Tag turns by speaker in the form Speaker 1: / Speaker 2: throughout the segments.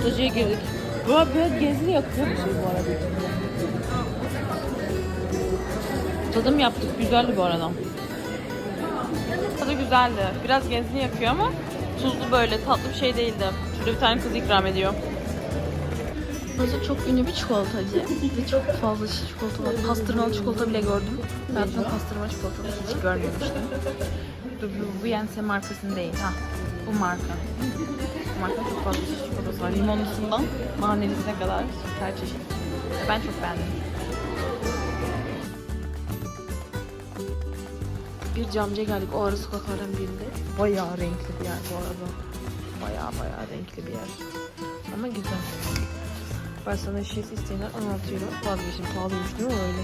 Speaker 1: Çikolatacıya girdik. Bu arada böyle gezili yakıyor bir şey bu arada. Tadım yaptık. Güzeldi bu arada. Tadı güzeldi. Biraz gezini yakıyor ama tuzlu böyle tatlı bir şey değildi. Şurada bir tane kız ikram ediyor. Burası çok ünlü bir çikolatacı ve çok fazla çikolata var. Pastırmalı çikolata bile gördüm. Hayatımda pastırma çikolata hiç görmemiştim. Dur bu, bu Yense markasının değil ha. Bu marka. Bu marka çok fazla çeşit çikolatası var. Limonlusundan nanelisine kadar her çeşit. Ben çok beğendim. Bir camcıya geldik. O ara sokaklardan birinde. Bayağı renkli bir yer bu arada. Bayağı bayağı renkli bir yer. Ama güzel. Barcelona şişesi isteyenler 16 euro. Vazgeçtim. Pahalıymış değil mi öyle?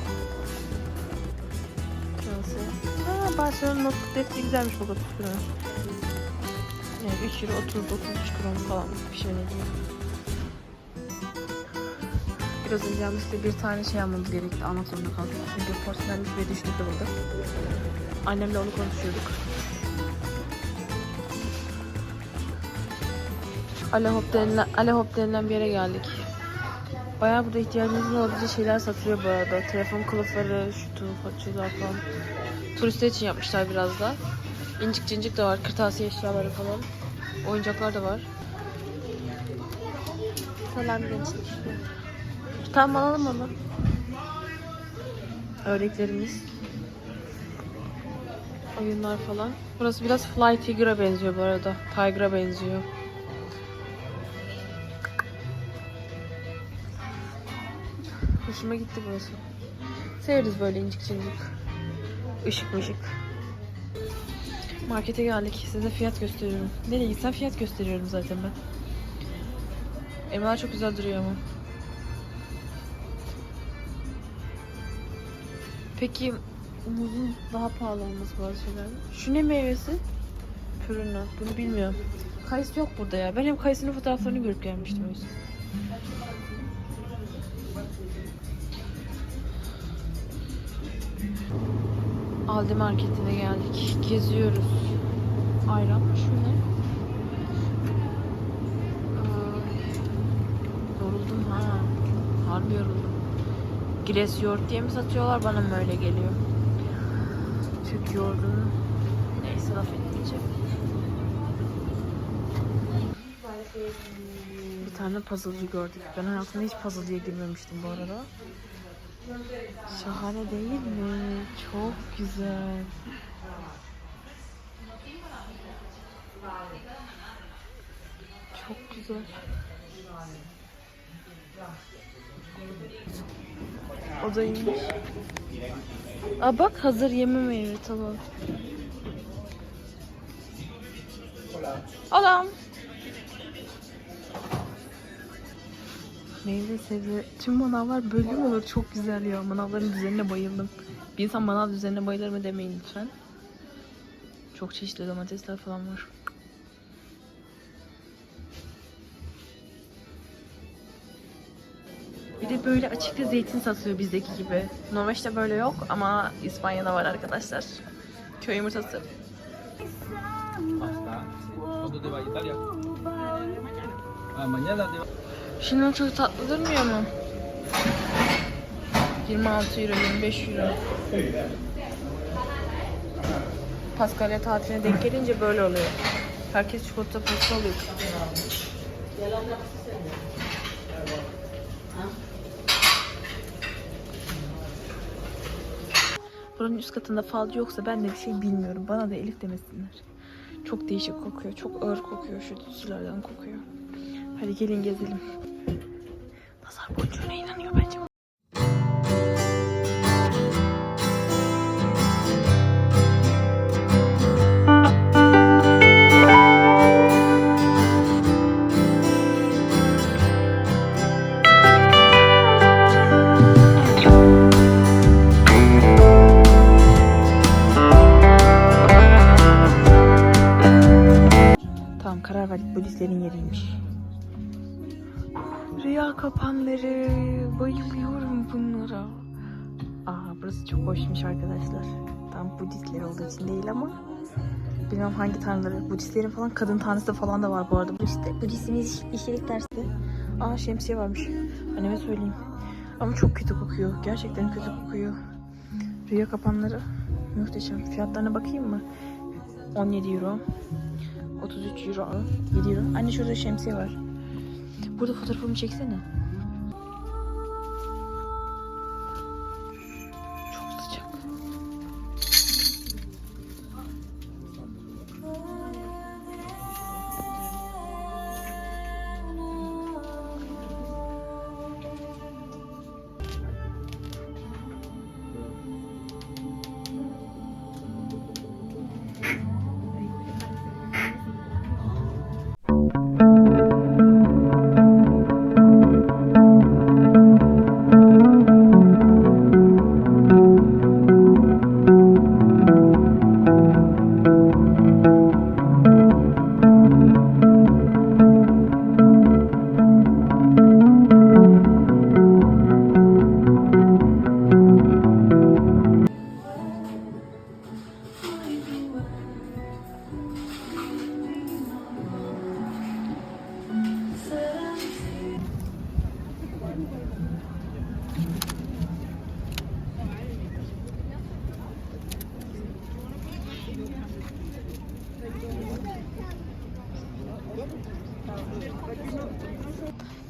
Speaker 1: Şurası. Ha, Barcelona notluk defteri güzelmiş 30 euro. Yani 3 euro 30 33 kron falan bir şey diyeyim. Biraz önce yanlışlıkla bir tane şey almamız gerekti. Almak zorunda kaldık. Çünkü porselenmiş ve düştük de burada. Annemle onu konuşuyorduk. Alehop denilen, Alehop denilen bir yere geldik. Bayağı burada ihtiyacımız olabilecek şeyler satılıyor bu arada. Telefon kılıfları, şutu, façalar falan. Turistler için yapmışlar biraz da. İncik cincik de var, kırtasiye eşyaları falan. Oyuncaklar da var. Selam gençlik. Tamam alalım onu. Ördeklerimiz. Oyunlar falan. Burası biraz Fly Tiger'a benziyor bu arada. Tiger'a benziyor. Hoşuma gitti burası. Severiz böyle incik cincik. Işık mışık. Markete geldik. Size fiyat gösteriyorum. Nereye gitsem fiyat gösteriyorum zaten ben. Elmalar çok güzel duruyor ama. Peki muzun daha pahalı olması bazı şeyler. Şu ne meyvesi? Pürünü. Bunu bilmiyorum. Kayısı yok burada ya. Ben hep kayısının fotoğraflarını görüp gelmiştim o yüzden. Aldi marketine geldik. Geziyoruz. Ayran mı şu ne? Yoruldum ha. Harbi yoruldum. Gires yoğurt diye mi satıyorlar? Bana mı öyle geliyor? Türk yoğurdunu. Neyse laf etmeyeceğim. Bir tane puzzle'cı gördük. Ben hayatımda hiç puzzle'cıya girmemiştim bu arada. Şahane değil mi? Çok güzel. Çok güzel. O da iyiymiş. Aa bak hazır yeme meyve tamam. Olam. Meyve sebze. Tüm manavlar böyle mi olur? Çok güzel ya. Manavların düzenine bayıldım. Bir insan manav düzenine bayılır mı demeyin lütfen. Çok çeşitli domatesler falan var. Bir de böyle açıkta zeytin satıyor bizdeki gibi. Norveç'te böyle yok ama İspanya'da var arkadaşlar. Köy yumurtası.
Speaker 2: Hasta.
Speaker 1: Şimdi çok tatlı durmuyor mu? 26 euro, 25 euro. Paskalya tatiline denk gelince böyle oluyor. Herkes çikolata pasta alıyor. Buranın üst katında falcı yoksa ben de bir şey bilmiyorum. Bana da Elif demesinler. Çok değişik kokuyor. Çok ağır kokuyor. Şu tütsülerden kokuyor. Hadi gelin gezelim. Nazar boncuğuna inanıyor bence. Tamam karar verdik. Budistlerin yeriymiş. Rüya kapanları. Bayılıyorum bunlara. Aa burası çok hoşmuş arkadaşlar. Tam Budistler olduğu için değil ama Bilmem hangi tanrıları. Budistlerin falan kadın tanrısı falan da var bu arada. İşte Budistlerin işçilik dersi. Aa şemsiye varmış. Anneme söyleyeyim. Ama çok kötü kokuyor. Gerçekten kötü kokuyor. Rüya kapanları muhteşem. Fiyatlarına bakayım mı? 17 euro. 33 euro. 7 euro. Anne şurada şemsiye var. Burada fotoğrafımı çeksene.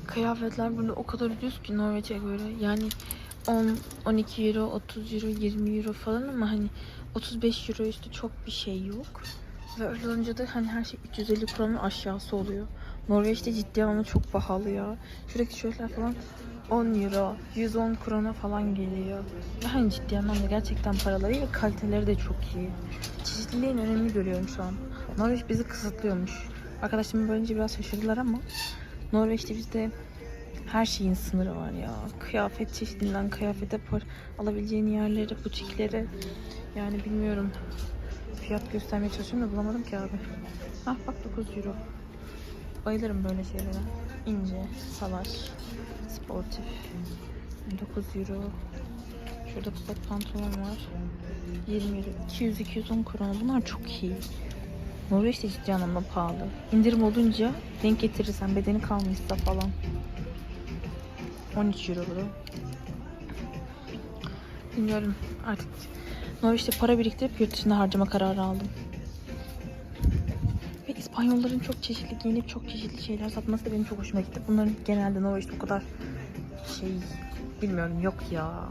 Speaker 1: Kıyafetler burada o kadar ucuz ki Norveç'e göre. Yani 10, 12 euro, 30 euro, 20 euro falan ama hani 35 euro üstü çok bir şey yok. Ve öyle olunca da hani her şey 350 kronun aşağısı oluyor. Norveç'te ciddi anlamda çok pahalı ya. Şuradaki tişörtler falan 10 euro, 110 krona falan geliyor. Ve hani ciddi anlamda gerçekten paraları ve kaliteleri de çok iyi. Çeşitliliğin önemini görüyorum şu an. Norveç bizi kısıtlıyormuş. Arkadaşlarım böylece biraz şaşırdılar ama Norveç'te bizde her şeyin sınırı var ya. Kıyafet çeşidinden kıyafete par alabileceğin yerleri, butikleri. Yani bilmiyorum. Fiyat göstermeye çalışıyorum da bulamadım ki abi. Ah bak 9 euro. Bayılırım böyle şeylere. İnce, salaş, sportif. 9 euro. Şurada kot pantolon var. 20 euro. 200-210 kron. Bunlar çok iyi. Norveç de ciddi anlamda pahalı. İndirim olunca denk getirirsen bedeni kalmışsa falan. 13 euro bu. Bilmiyorum artık Norveç'te para biriktirip yurt dışında harcama kararı aldım. Ve İspanyolların çok çeşitli giyinip çok çeşitli şeyler satması da benim çok hoşuma gitti. Bunların genelde Norveç'te o kadar şey bilmiyorum yok ya.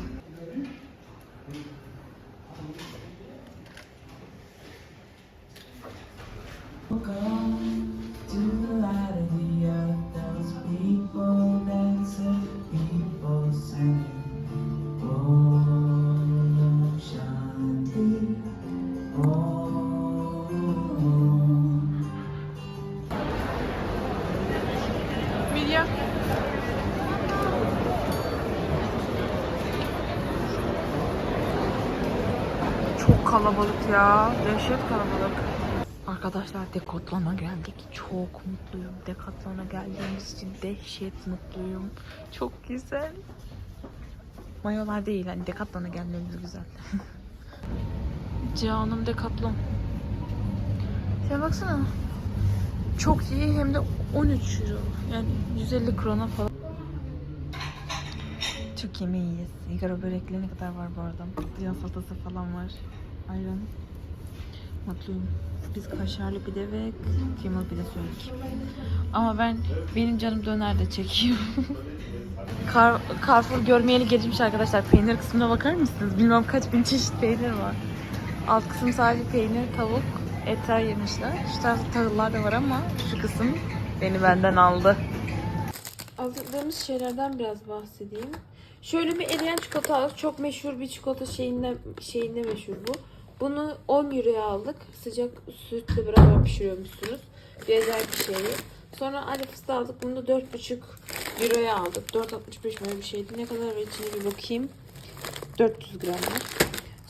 Speaker 1: Kalabalık ya. Dehşet kalabalık. Arkadaşlar Decathlon'a geldik. Çok mutluyum. Decathlon'a geldiğimiz için dehşet mutluyum. Çok güzel. Mayolar değil hani Decathlon'a gelmemiz güzel. Canım Decathlon. Şuna baksana. Çok iyi hem de 13 euro. Yani 150 krona falan. Türk yemeğiyiz. Yigara börekleri ne kadar var bu arada. Patlıcan salatası falan var. Ayran. Mutluyum. Biz kaşarlı pide ve kıymalı pide söyledik. Ama ben benim canım döner de çekiyor. Car Carrefour görmeyeli gelmiş arkadaşlar. Peynir kısmına bakar mısınız? Bilmem kaç bin çeşit peynir var. Alt kısım sadece peynir, tavuk, etler yemişler. Şu tarafta tahıllar da var ama şu kısım beni benden aldı. Aldığımız şeylerden biraz bahsedeyim. Şöyle bir eriyen çikolata aldık. Çok meşhur bir çikolata şeyinde, şeyinde meşhur bu. Bunu 10 euroya aldık. Sıcak sütle beraber pişiriyormuşsunuz. Bir bir şey. Sonra Ali fıstığı aldık. Bunu da 4,5 euroya aldık. 4,65 böyle bir şeydi. Ne kadar var içine bir bakayım. 400 gram var.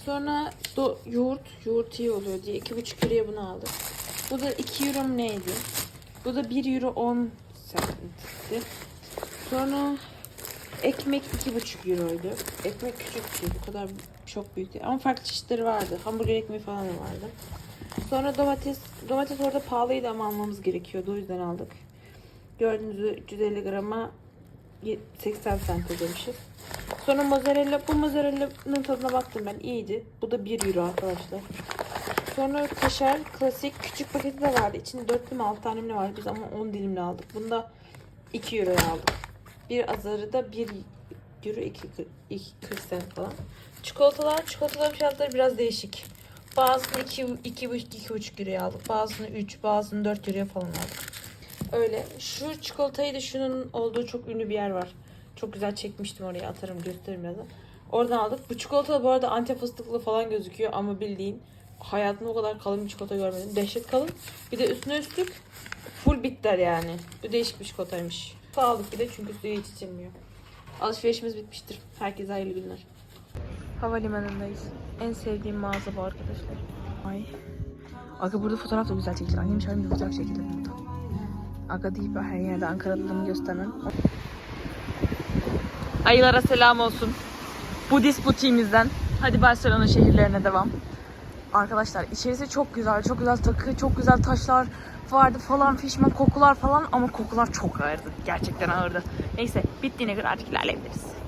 Speaker 1: Sonra do, yoğurt, yoğurt iyi oluyor diye 2,5 euroya bunu aldık. Bu da 2 euro neydi? Bu da 1 euro 10 centti. Sonra ekmek 2,5 euroydu. Ekmek küçük bir şey. Bu kadar çok büyük değil. Ama farklı çeşitleri vardı. Hamburger ekmeği falan vardı. Sonra domates. Domates orada pahalıydı ama almamız gerekiyordu. O yüzden aldık. Gördüğünüz üzere 350 grama 80 cent ödemişiz. Sonra mozzarella. Bu mozzarella'nın tadına baktım ben. iyiydi. Bu da 1 euro arkadaşlar. Sonra kaşar klasik küçük paketi de vardı. İçinde 4 mi 6 tane mi vardı. Biz ama 10 dilimli aldık. Bunda 2 euroya aldık. Bir azarı da 1 euro 2, 2 40 cent falan. Çikolatalar, çikolataların fiyatları biraz değişik. Bazısını 2 2 2,5 euroya aldık. Bazısını 3, bazısını 4 euroya falan aldık. Öyle. Şu çikolatayı da şunun olduğu çok ünlü bir yer var. Çok güzel çekmiştim oraya atarım gösteririm birazdan. Oradan aldık. Bu çikolata bu arada antep fıstıklı falan gözüküyor ama bildiğin hayatımda o kadar kalın bir çikolata görmedim. Dehşet kalın. Bir de üstüne üstlük full bitter yani. Bu değişik bir çikolataymış. Aldık bir de çünkü suyu hiç içilmiyor. Alışverişimiz bitmiştir. Herkese hayırlı günler. Havalimanındayız. En sevdiğim mağaza bu arkadaşlar. Ay. Aga burada fotoğraf da güzel çekilir. Annem şöyle bir fotoğraf çekilir burada. Aga deyip her yerde Ankara'lılığımı göstermem. Ayılara selam olsun. Budist butiğimizden. Hadi Barcelona şehirlerine devam. Arkadaşlar içerisi çok güzel, çok güzel takı, çok güzel taşlar vardı falan fişman kokular falan ama kokular çok ağırdı. Gerçekten ağırdı. Neyse bittiğine göre artık ilerleyebiliriz.